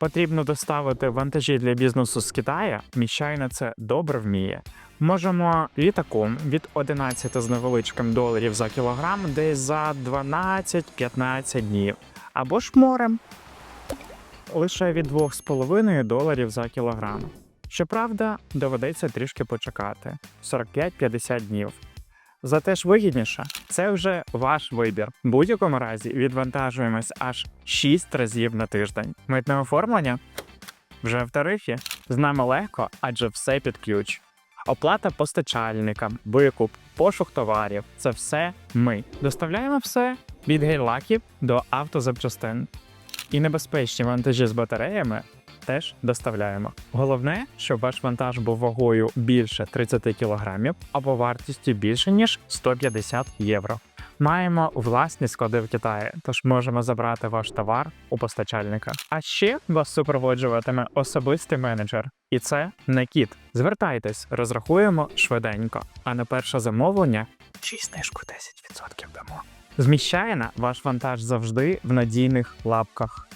Потрібно доставити вантажі для бізнесу з Китаю. Міщайна це добре вміє. Можемо літаком від 11 з невеличким доларів за кілограм, десь за 12-15 днів. Або ж морем лише від 2,5 доларів за кілограм. Щоправда, доведеться трішки почекати 45-50 днів. Зате ж вигідніше, це вже ваш вибір. В будь-якому разі відвантажуємось аж 6 разів на тиждень. Митне оформлення вже в тарифі. З нами легко, адже все під ключ. Оплата постачальникам, викуп, пошук товарів це все ми. Доставляємо все від гейлаків до автозапчастин. І небезпечні вантажі з батареями теж доставляємо. Головне, щоб ваш вантаж був вагою більше 30 кг або вартістю більше ніж 150 євро. Маємо власні склади в Китаї, тож можемо забрати ваш товар у постачальника. А ще вас супроводжуватиме особистий менеджер, і це не кіт. Звертайтесь, розрахуємо швиденько. А на перше замовлення ще й знижку 10% дамо. Зміщає на ваш вантаж завжди в надійних лапках.